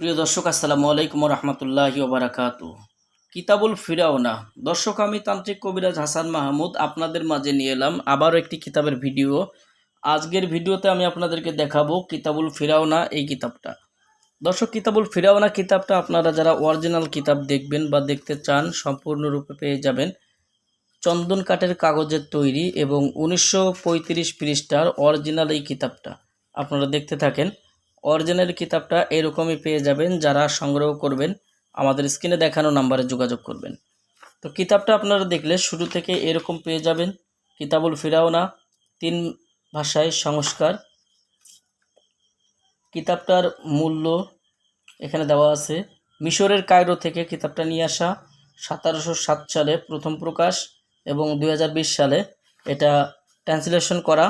প্রিয় দর্শক, আসসালামু আলাইকুম রহমতুল্লাহ বারাকাতু কিতাবুল ফিরাওনা দর্শক, আমি তান্ত্রিক কবিরাজ হাসান মাহমুদ আপনাদের মাঝে নিয়ে এলাম আবারও একটি কিতাবের ভিডিও। আজকের ভিডিওতে আমি আপনাদেরকে দেখাবো কিতাবুল ফিরাওনা এই কিতাবটা। দর্শক, কিতাবুল ফিরাওনা কিতাবটা আপনারা যারা অরিজিনাল কিতাব দেখবেন বা দেখতে চান, সম্পূর্ণরূপে পেয়ে যাবেন। চন্দন কাঠের কাগজের তৈরি এবং উনিশশো পঁয়ত্রিশ পৃষ্ঠার অরিজিনাল এই কিতাবটা আপনারা দেখতে থাকেন। অরিজিনাল কিতাবটা এরকমই পেয়ে যাবেন, যারা সংগ্রহ করবেন, আমাদের স্ক্রিনে দেখানো নাম্বারে যোগাযোগ করবেন। তো কিতাবটা আপনারা দেখলে শুরু থেকে এরকম পেয়ে যাবেন, কিতাবুল ফিরাওনা তিন ভাষায় সংস্কার। কিতাবটার মূল্য এখানে দেওয়া আছে, মিশরের কায়রো থেকে কিতাবটা নিয়ে আসা, সতেরোশো সাত সালে প্রথম প্রকাশ এবং দু হাজার বিশ সালে এটা ট্রান্সলেশন করা।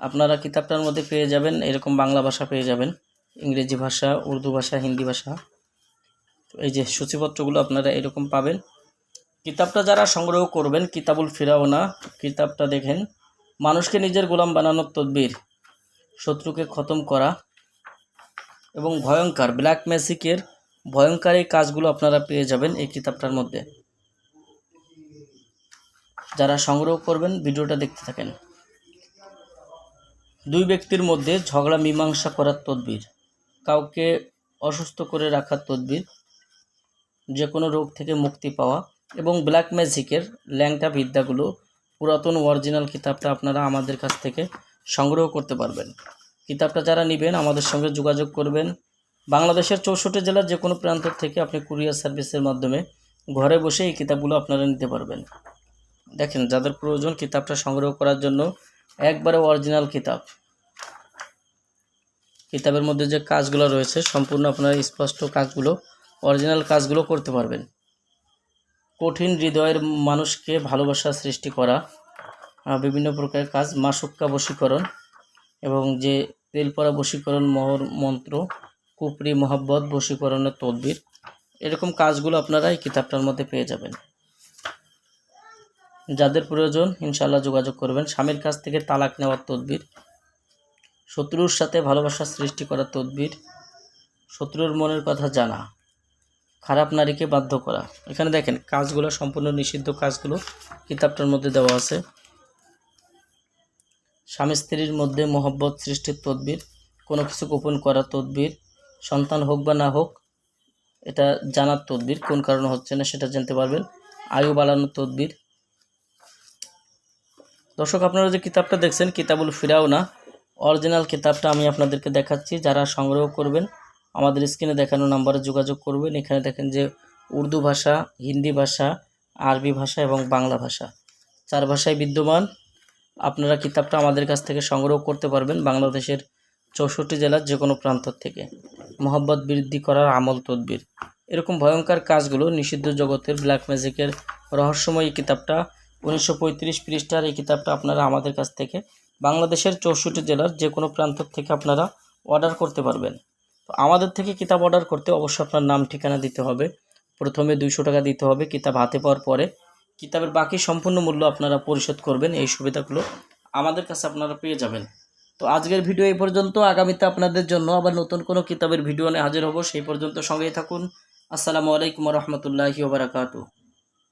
আপনারা কিতাবটার মধ্যে পেয়ে যাবেন, এরকম বাংলা ভাষা পেয়ে যাবেন, ইংরেজি ভাষা, উর্দু ভাষা, হিন্দি ভাষা। এই যে সূচিপত্রগুলো আপনারা এরকম পাবেন। কিতাবটা যারা সংগ্রহ করবেন, কিতাবুল ফিরাওনা কিতাবটা দেখেন, মানুষকে নিজের গোলাম বানানোর তদবির, শত্রুকে খতম করা, এবং ভয়ঙ্কর, ব্ল্যাক ম্যাজিকের ভয়ঙ্কর এই কাজগুলো আপনারা পেয়ে যাবেন এই কিতাবটার মধ্যে। যারা সংগ্রহ করবেন, ভিডিওটা দেখতে থাকেন। দুই ব্যক্তির মধ্যে ঝগড়া, মীমাংসা করার তদবির। কাউকে অসুস্থ করে রাখার তদবির যে কোনো রোগ থেকে মুক্তি পাওয়া এবং ব্ল্যাক ম্যাজিকের ল্যাংটা বিদ্যাগুলো পুরাতন অরিজিনাল কিতাবটা আপনারা আমাদের কাছ থেকে সংগ্রহ করতে পারবেন। কিতাবটা যারা নেবেন, আমাদের সঙ্গে যোগাযোগ করবেন। বাংলাদেশের চৌষট্টি জেলার যে কোনো প্রান্ত থেকে আপনি কুরিয়ার সার্ভিসের মাধ্যমে ঘরে বসে এই কিতাবগুলো আপনারা নিতে পারবেন। দেখেন, যাদের প্রয়োজন কিতাবটা সংগ্রহ করার জন্য একবারে অরিজিনাল কিতাব। কিতাবের মধ্যে যে কাজগুলো রয়েছে, সম্পূর্ণ আপনারা স্পষ্ট কাজগুলো অরিজিনাল কাজগুলো করতে পারবেন। কঠিন হৃদয়ের মানুষকে ভালোবাসা সৃষ্টি করা বিভিন্ন প্রকারের কাজ, মাসুক্কা বশীকরণ এবং যে তেলপরা বশীকরণ মহর মন্ত্র, কুপরি মহাব্বত বশীকরণের তদবির, এরকম কাজগুলো আপনারা এই কিতাবটার মধ্যে পেয়ে যাবেন। যাদের প্রয়োজন ইনশাল্লাহ যোগাযোগ করবেন। স্বামীর কাছ থেকে তালাক নেওয়ার তদবির। শত্রুর সাথে ভালোবাসা সৃষ্টি করার তদবির। শত্রুর মনের কথা জানা। খারাপ নারীকে বাধ্য করা। এখানে দেখেন, কাজগুলো সম্পূর্ণ নিষিদ্ধ কাজগুলো কিতাবটার মধ্যে দেওয়া আছে। স্বামী স্ত্রীর মধ্যে মহব্বত সৃষ্টির তদবির, কোনো কিছু গোপন করার তদবির, সন্তান হোক বা না হোক, এটা জানার তদবির। কোন কারণে হচ্ছে না সেটা জানতে পারবেন। আয়ু বাড়ানোর তদবির দর্শক, আপনারা যে কিতাবটা দেখছেন, কিতাবুল ফিরাও না অরিজিনাল কিতাবটা আমি আপনাদেরকে দেখাচ্ছি। যারা সংগ্রহ করবেন, আমাদের স্ক্রিনে দেখানো নাম্বারে যোগাযোগ করবেন। এখানে দেখেন যে উর্দু ভাষা, হিন্দি ভাষা, আরবি ভাষা এবং বাংলা ভাষা চার ভাষায় বিদ্যমান। আপনারা কিতাবটা আমাদের কাছ থেকে সংগ্রহ করতে পারবেন বাংলাদেশের চৌষট্টি জেলার যে কোনো প্রান্ত থেকে। মোহাব্বত বৃদ্ধি করার আমল তদবির। এরকম ভয়ঙ্কর কাজগুলো নিষিদ্ধ জগতের ব্ল্যাক ম্যাজিকের রহস্যময় কিতাবটা উনিশশো পঁয়ত্রিশ পৃষ্ঠার এই কিতাবটা আপনারা আমাদের কাছ থেকে বাংলাদেশের চৌষট্টি জেলার যে কোনো প্রান্ত থেকে আপনারা অর্ডার করতে পারবেন। তো আমাদের থেকে কিতাব অর্ডার করতে অবশ্যই আপনার নাম, ঠিকানা দিতে হবে। প্রথমে দুইশো টাকা দিতে হবে কিতাব হাতে পাওয়ার পরে। কিতাবের বাকি সম্পূর্ণ মূল্য আপনারা পরিশোধ করবেন, এই সুবিধাগুলো আমাদের কাছে আপনারা পেয়ে যাবেন। তো আজকের ভিডিও এই পর্যন্ত। আগামীতে আপনাদের জন্য আবার নতুন কোনো কিতাবের ভিডিও নিয়ে হাজির হব, সেই পর্যন্ত সঙ্গেই থাকুন। আসসালামু আলাইকুম রহমতুল্লাহি ওবরাকাতু